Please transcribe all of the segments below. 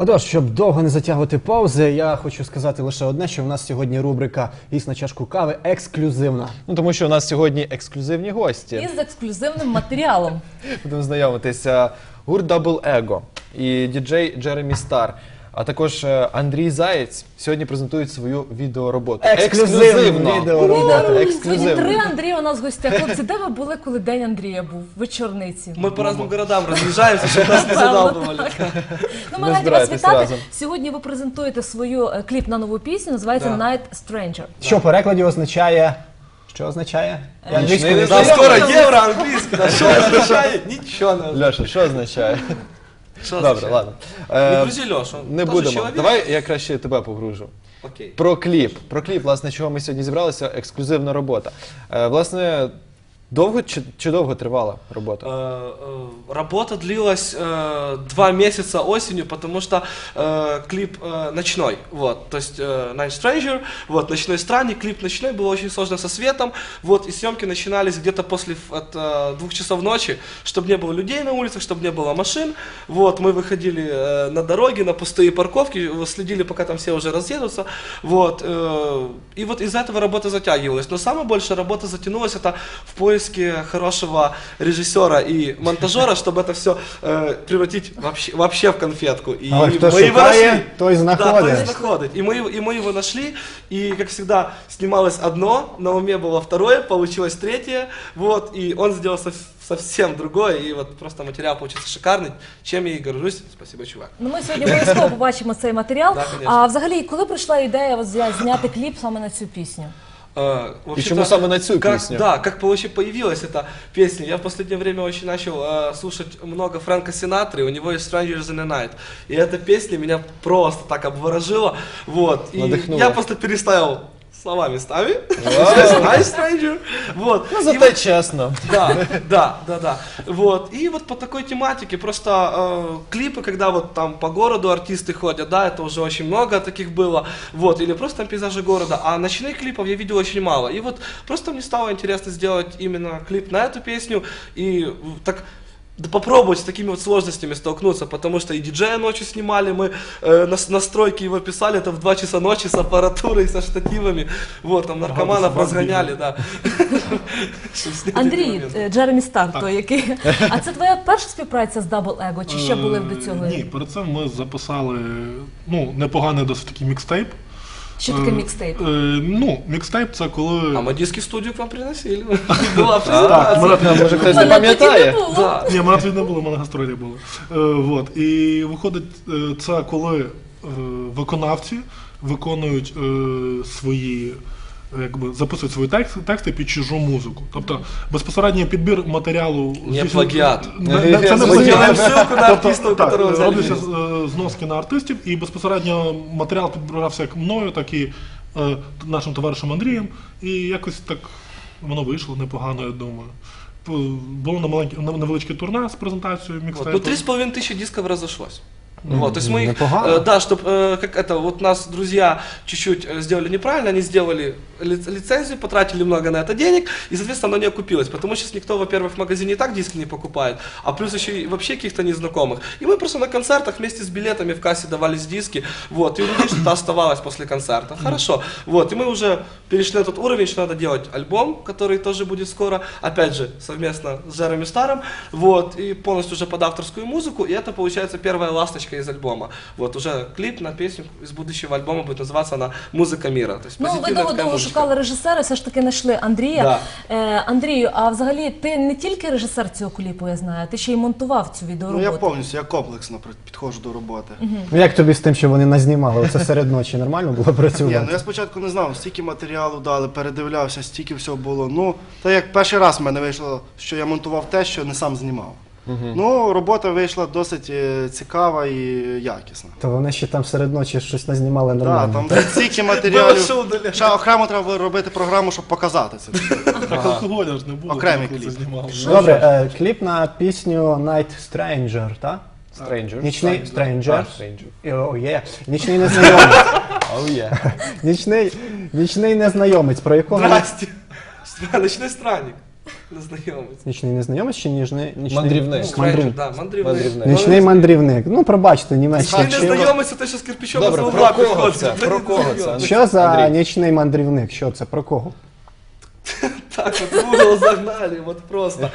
Отож, щоб довго не затягувати паузи, я хочу сказати лише одне, що в нас сьогодні рубрика «Їсть на чашку кави ексклюзивна. Ну тому що у нас сьогодні ексклюзивні гості. із ексклюзивним матеріалом. Будемо знайомитися. Гурт Double Ego і діджей Джеремі Стар А також е, Андрій Заєць сьогодні презентують свою відеороботу. Ексклюзивну Ексклюзивно. відеороботу. Сьогодні Ексклюзивно. три Андрія у нас в гостях. Хлопці, де ви були, коли день Андрія був? Вечорниці. Мы по разным городам разъезжаемся, чтобы нас не задалбывали. Ну, ми Ви раді вас збираєтесь вітати. разом. Сьогодні ви презентуєте свою е, кліп на нову пісню, називається Да. Night Stranger. Що в перекладі означає. Що означає? Я англійською не Нічний Да, знаю. скоро евро английский, да, что означает? Ничего не означает. Льоша, що означає? Что Добре, означает? ладно. Не Е, грузи Лешу, Не будемо. чоловік. Давай я краще тебе погружу. Окей. Про кліп. Про кліп, власне, чого ми сьогодні зібралися, ексклюзивна робота. Е, Власне, довго чи, чи довго тривала робота? Э, Работа длилась э, два месяца осенью, потому что э, клип э, ночной, вот, то есть э, Night Stranger, вот, ночной странник, клип ночной, было очень сложно со светом, вот, и съемки начинались где-то после от э, двух часов ночи, чтобы не было людей на улицах, чтобы не было машин, вот, мы выходили э, на дороги, на пустые парковки, следили, пока там все уже разъедутся, вот, э, и вот из-за этого работа затягивалась, но самая большая работа затянулась это в поиске хорошего режиссера и монтажера, чтобы это все превратить вообще, вообще в конфетку. И Але хто мы его шукає, нашли. той Да, знаходить. той находит. И мы, его- и мы его нашли, и, как всегда, снималось одно, на уме было второе, получилось третье, вот, и он сделал сов- совсем другое, и вот просто материал получился шикарный, чем я и горжусь. Спасибо, чувак. Ну, ми сьогодні обов'язково побачимо цей матеріал. Да, конечно. а взагалі, коли прийшла ідея от зня- зняти кліп саме на цю пісню? Э, вообще-то, чему самое на цю как, песню? Да, как вообще появилась эта песня. Я в последнее время очень начал э, слушать много Фрэнка Синатры, у него есть Strangers in the Night. И эта песня меня просто так обворожила. Вот. И Надыхнула. я просто переставил слова местами. Night Stranger. Вот. Ну, вот- чесно. да, да, да, да. Вот. И вот по такой тематике просто э, клипы, когда вот там по городу артисты ходят, да, это уже очень много таких было. Вот. Или просто там пейзажи города. А ночных клипов я видел очень мало. И вот просто мне стало интересно сделать именно клип на эту песню. И так да попробовать с такими вот сложностями столкнуться, потому что и диджея ночью снимали, мы э, нас- настройки его писали, это в 2 часа ночи с аппаратурой, со штативами, вот, там наркоманов разгоняли, да. Чтоб снять эти Андрій, моменты. е, Джеремі Стар, той, який. А це твоя перша співпраця з Double Ego, чи ще були до цього? Е, Ні, перед цим ми записали ну, непоганий досить такий мікстейп. що таке Е, мікстейп? е, Ну, мікстейп це коли. А ми диски в студію к вам приносили. Була Так, мене, Може хтось Мене не тоді не пам'ятає? було. Да. ні, мене тоді не було, в мене гастролі були. Е. І виходить, е, це коли е, виконавці виконують е, свої. Якби записують свої тексти, тексти під чужу музику. Тобто безпосередній підбір матеріалу Не здійснює- плагіат. Не- не- Це не Ми плагіат. ссылку на артиста, у Так, которого взяли робляться е, зноски на артистів, і безпосередньо матеріал підбирався як мною, так і е, нашим товаришем Андрієм. І якось так воно вийшло непогано, я думаю. П- Було на маленьке на невеличке турне з презентацією Вот. мікстейпу. Ну, три с половиной тысячи дисков разошлось. Вот, то есть мы их, непогано. э, да, чтобы, как это, вот нас друзья чуть-чуть э, сделали неправильно, они сделали ли- лицензию, потратили много на это денег, и, соответственно, оно не окупилось, потому что сейчас никто, во-первых, в магазине и так диски не покупает, а плюс еще и вообще каких-то незнакомых. И мы просто на концертах вместе с билетами в кассе давались диски, вот, и у людей что-то оставалось после концерта. Хорошо, вот, и мы уже перешли на тот уровень, что надо делать альбом, который тоже будет скоро, опять же, совместно с Джереми Старом, вот, и полностью уже под авторскую музыку, и это получается первая ласточка из альбома. Вот, уже клип на песню из будущего альбома будет называться она «Музыка мира». То есть Ну, ви позитивная такая довго музыка. шукали режисера, все ж таки знайшли Андрія. Да. Е, Андрію, а взагалі ти не тільки режисер цього кліпу, я знаю, ти ще й монтував цю Ну відеороботу. я повністю, я комплексно при- підходжу до роботи. Ну як тобі з тим, що вони назнімали? Оце серед ночі нормально було Ні, ну працювати? я спочатку не знав, стільки матеріалу дали, передивлявся, стільки всього було. Ну, та як перший раз в мене вийшло, що я монтував те, що не сам знімав. Ну, робота вийшла досить е, цікава і якісна. То вони ще там серед ночі щось назнімали Так, нормально. там стільки матеріалів. що. Ще окремо треба робити програму, щоб показати це. Так алкоголя ж не було, Окремий коли це кліп. Добре, е, кліп на пісню Night Stranger, так? Stranger. Нічний Stranger. так, Stranger. О, є. Нічний незнайомець. Oh, yeah. Нічний, нічний незнайомець, про якого Здрасте. Ночной странник. Незнайомець. Нічний незнайомець чи ніжний? нічний Мандрівник. Ну, Мандрів- да, мандрівник. Мандрівник. Нічний мандрівник. Ну, пробачте, німецький. Німеччина. незнайомець, те, ще з кирпичом Добре, про угла кого це? Про кого це? незнайомець. Що за Андрій. нічний мандрівник? Що це? Про кого? Так, от в угол загнали, от просто.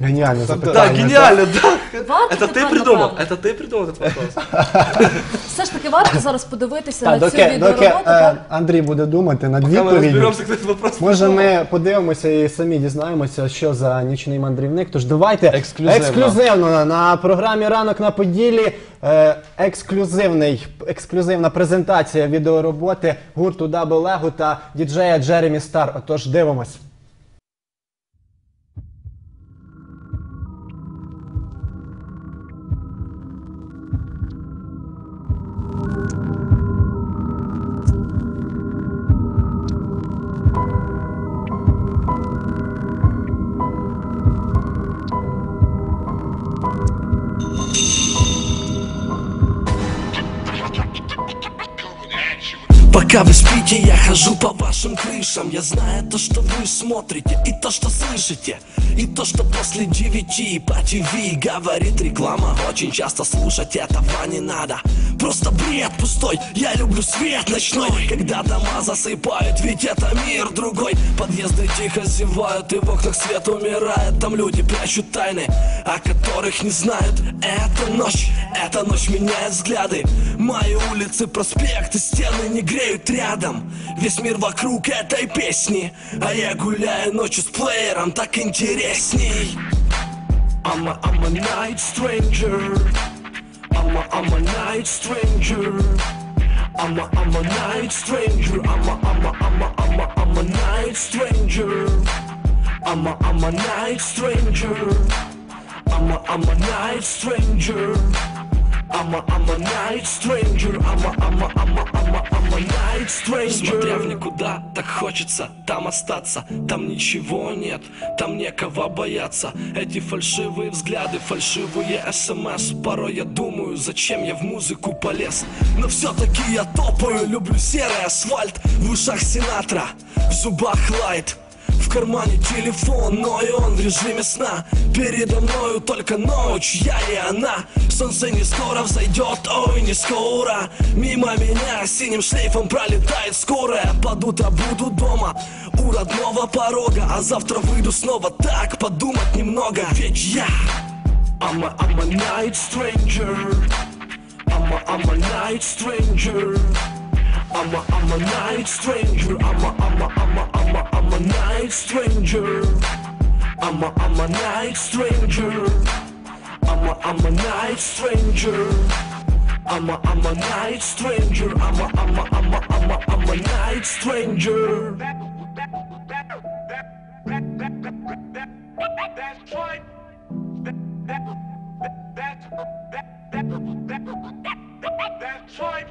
Геніальне Да, запитання. гениально, да. Варто Это ты питання, придумал, правда. это ты придумал этот вопрос. Все ж таки варто зараз подивитися Так, на цю доки, доки відеороботу. е, так? Андрій буде думати над Пока мы відповіддю. разберемся, кто этот вопрос Може, придумал. ми подивимося і самі дізнаємося, що за нічний мандрівник. Тож давайте Ексклюзивно. ексклюзивно на програмі Ранок на Поділі. Е, ексклюзивний, ексклюзивна презентація відеороботи гурту Double Lego та діджея Джеремі Стар. Отож, дивимось. Пока вы спите, я хожу по вашим крышам Я знаю то, что вы смотрите И то, что слышите. И то, что после девяти по ТВ Говорит реклама. Очень часто слушать этого не надо. Просто бред пустой. Я люблю свет ночной. Когда дома засыпают Ведь это мир другой. Подъезды тихо зевают И в окнах свет умирает. Там люди прячут тайны О которых не знают. Это ночь Эта ночь меняет взгляды. Мои улицы, проспекты, стены не греют рядом Весь мир вокруг этой песни А я гуляю ночью с плеером Так интересней I'm a, I'm a night stranger I'm a, I'm a night stranger I'm a, I'm a night stranger I'm a, I'm a, I'm a, I'm a, I'm a night stranger I'm a, I'm a night stranger I'm a, I'm a night stranger I'm a, I'm a night stranger. I'm a, I'm a, I'm a, I'm a, I'm a night stranger. Смотря в никуда, так хочется там остаться. Там ничего нет, там некого бояться. Эти фальшивые взгляды, фальшивые смс Порой я думаю, зачем я в музыку полез. Но все-таки я топаю, люблю серый асфальт В ушах Синатра, в зубах лайт в кармане телефон, но и он в режиме сна. Передо мною только ночь, я и она. Солнце не скоро взойдет, ой, не скоро. Мимо меня синим шлейфом пролетает скорая. Под утро буду дома у родного порога. А завтра выйду снова так, подумать немного. Ведь я I'm a, I'm a night stranger. I'm a, I'm a night stranger. I'm a, I'm a night stranger. I'm a, I'm a, I'm a, I'm a, I'm a night stranger. I'm a, I'm a night stranger. I'm a, I'm a night stranger. I'm a, I'm a night stranger. I'm a, I'm a, I'm a, I'm a, I'm a night stranger. That's right. That's right.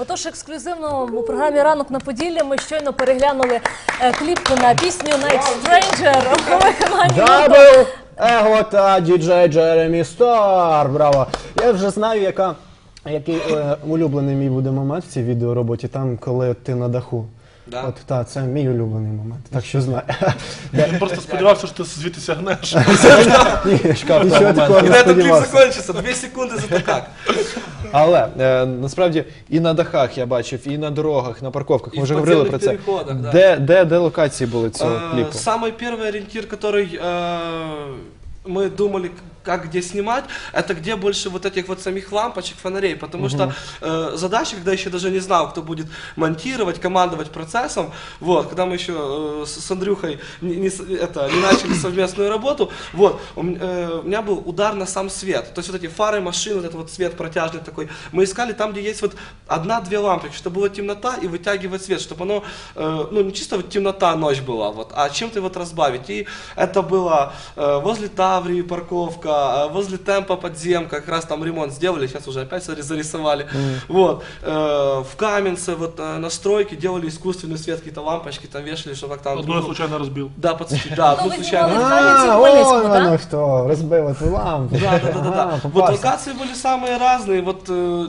Отож, ексклюзивно у програмі Ранок на Поділлі ми щойно переглянули е, кліп на пісню Night Stranger у виконанні Дабл Его та діджей Джеремі Стар. Браво! Я вже знаю, яка, який е, улюблений мій буде момент в цій відеороботі, там, коли ти на даху. Да. От так, це мій улюблений момент. Так що знаю. Я просто сподівався, що ти звідти сягнеш. Ні, Нічого такого И не на этом клип сподівався. закончится. Две секунды зато как. Але е, насправді і на дахах я бачив, і на дорогах, на парковках. І Ми в вже говорили про підземних це. переходах, да. Де, де, де локації були цього Э, кліпу? Самый первый ориентир, который э, мы думали, как где снимать, это где больше вот этих вот самих лампочек, фонарей, потому что э, задача, когда еще даже не знал, кто будет монтировать, командовать процессом, вот, когда мы еще э, с, с Андрюхой не, не это, не начали совместную работу, вот, у, э, у меня был удар на сам свет, то есть вот эти фары машин, вот этот вот свет протяжный такой, мы искали там, где есть вот одна-две лампочки, чтобы была темнота и вытягивать свет, чтобы оно, э, ну не чисто вот темнота, ночь была, вот, а чем-то вот разбавить. И это было э, возле Таврии парковка, а, возле темпа подземка, как раз там ремонт сделали, сейчас уже опять зари- зарисовали. Вот. Э, В Каменце вот э, на стройке делали искусственный свет, какие-то лампочки там вешали, чтобы как там... Одну я случайно розбив. Да, подсветить, да, Ну, одну вы случайно. снимали- А, Кам'янці, ой, Хмельницькому, воно да? хто, розбив ту лампу. Да, да, да, да, Ага, да. Вот попався. локации были самые разные. Вот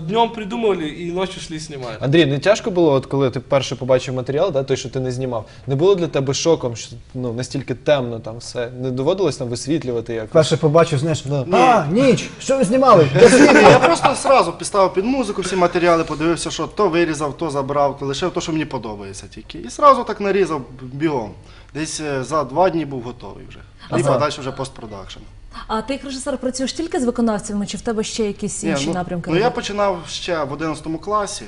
днем придумывали и ночью шли снимать. Андрій, не тяжко було, от коли ти перше побачив матеріал, да, той, що ти не знімав, не було для тебе шоком, що ну, настільки темно там все? Не доводилось там висвітлювати як? Перше побачив, знаєш, а, ніч, що ви знімали? Де Ні, я просто сразу підставив під музику всі матеріали, подивився, що то вирізав, то забрав, то лишив то, що мені подобається тільки. І сразу так нарізав бігом. Десь е, за два дні був готовий вже. Либо далі вже постпродакшн. А ти як режисер працюєш тільки з виконавцями, чи в тебе ще якісь Ні, інші ну, напрямки? Ну я роботи? починав ще в 11 класі,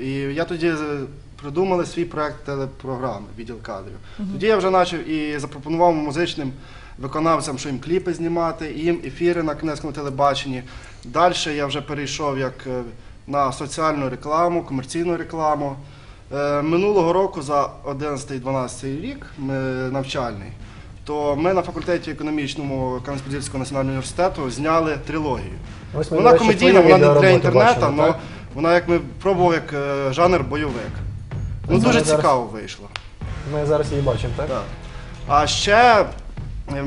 і я тоді е, придумали свій проект телепрограми відділ кадрів. Тоді я вже почав і запропонував музичним виконавцям, що їм кліпи знімати, і їм ефіри на кінецькому телебаченні. Далі я вже перейшов як е, на соціальну рекламу, комерційну рекламу. Е, Минулого року за 11-12 рік ми, навчальний, то ми на факультеті економічному Кам'янець-Подільського національного університету зняли трилогію. Ось ми, Вона комедійна, вона не для інтернету, але вона як ми пробували як е, жанр бойовик. Ну дуже зараз- цікаво вийшло. Ми зараз її бачимо, так? Так. А ще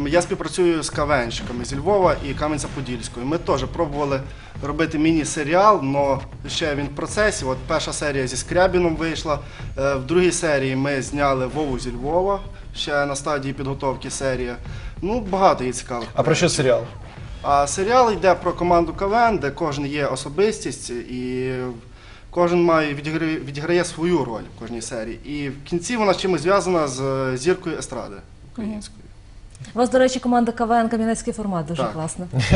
я співпрацюю з кавенщиками зі Львова і Кам'янця-Подільської. Ми теж пробували робити міні-серіал, але ще він в процесі. От перша серія зі Скрябіном вийшла. Е, В другій серії ми зняли Вову зі Львова, ще на стадії підготовки серія. Ну, багато є цікавих. А про що серіал? А серіал йде про команду КВН, де кожен є особистість і кожен має відіграє, відіграє свою роль в кожній серії. І в кінці вона чимось зв'язана з е, зіркою естради української. У вас, до речі, команда КВН Кам'янецький формат дуже Так. класно.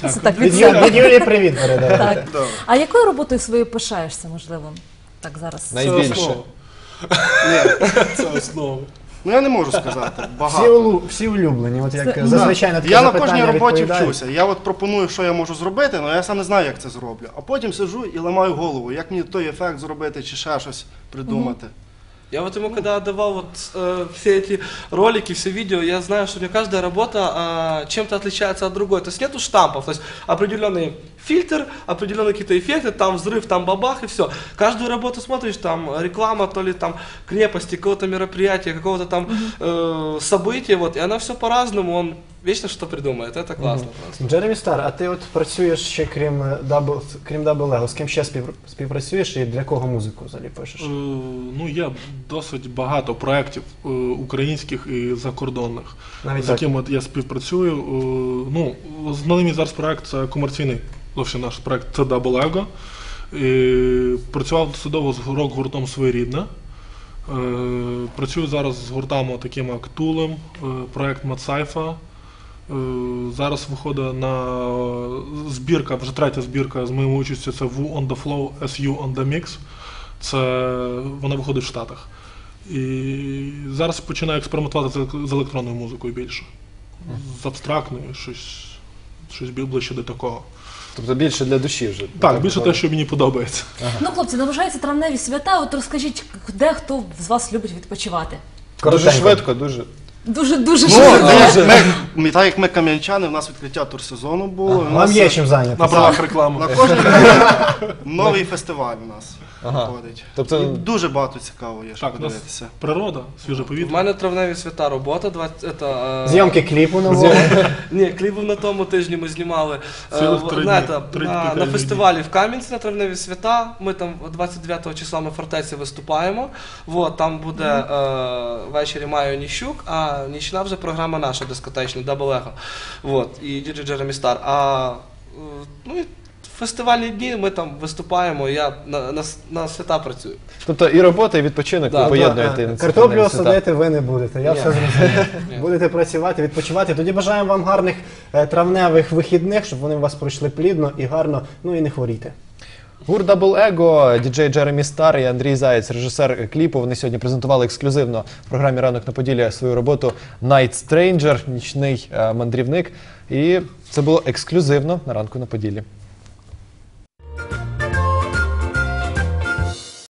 Так. Це так Від від Ю- себе. від Юлії привіт. Так. Добре. А якою роботою своєю пишаєшся, можливо? Так зараз. Найбільше. основа. Ні, Це основа. ну я не можу сказати. Всі, Багато. всі улюблені, от як Це- зазвичай на таке Я на запитання кожній роботі вчуся. Я от пропоную, що я можу зробити, але я сам не знаю, як це зроблю. А потім сиджу і ламаю голову, як мені той ефект зробити чи ще щось придумати. Я вот ему когда отдавал вот э, все эти ролики, все видео, я знаю, что у меня каждая работа а, чем-то отличается от другой. То есть нету штампов, то есть определенный фильтр, определенные какие-то эффекты, там взрыв, там бабах и все. Каждую работу смотришь, там реклама, то ли там крепости, какого-то мероприятия, какого-то там э, события, вот, и она все по-разному, он вечно что придумает, это классно просто. Джеремі Стар, а ти от працюєш ще крім е, дабл, крім Double Lego, з ким ще спів, співпрацюєш і для кого музику взагалі пишеш? Е, Ну, є досить багато проєктів е, українських і закордонних, Навіть з так. якими от я співпрацюю. Е, Ну, основний мій зараз проєкт це комерційний зовсім наш проєкт це Double І працював досить довго з рок-гуртом Своєрідне. Е, Працюю зараз з гуртами такими як Тулем, е, проєкт Мацайфа. Е, Зараз виходить на збірка, вже третя збірка з моєю участю, це Wu on the Flow, SU on the Mix. Це вона виходить в Штатах. І зараз починаю експериментувати з електронною музикою більше. З абстрактною, щось, щось ближче до такого. Тобто більше для душі вже. Так, більше те, що мені подобається. Ну, хлопці, наближаються травневі свята. От розкажіть, де хто з вас любить відпочивати? Дуже Коротенько. швидко, дуже. Дуже дуже Ну, швидко. так як ми, ми, так як ми кам'янчани, у нас відкриття турсезону було. Вам нас, є чим зайняти. На правах реклами. На кожен новий фестиваль у нас Ага. проходить. Тобто- дуже багато цікавого є, що Так, у нас подивитися. природа, свіже У повітря. мене травневі свята робота, 20, это, е, Зйомки кліпу нового. Ні, кліп був на тому тижні ми знімали е, Цілих в- три на, дні, та- три на, на пекельні фестивалі в Кам'янці на Травневі свята. Ми там 29 числа ми в фортеці виступаємо. Там буде е, ввечері Майо Ніщук, а нічна вже програма наша дискотечна, Double Echo. Вот, і діджей Джеремі Стар. А е, ну, і фестивальні дні ми там виступаємо, я на, на, на свята працюю. Тобто і робота, і відпочинок Да, ви поєднуєте. на Картоплю травневі свята. садити ви не будете. Я Ні. все зрозумів. Будете працювати, відпочивати. Тоді бажаємо вам гарних е, травневих вихідних, щоб вони у вас пройшли плідно і гарно, ну і не хворіти. Double Ego, діджей Джеремі Стар і Андрій Заєць, режисер кліпу. Вони сьогодні презентували ексклюзивно в програмі Ранок на Поділі свою роботу Night Stranger, нічний е, мандрівник. І це було ексклюзивно на ранку на Поділі.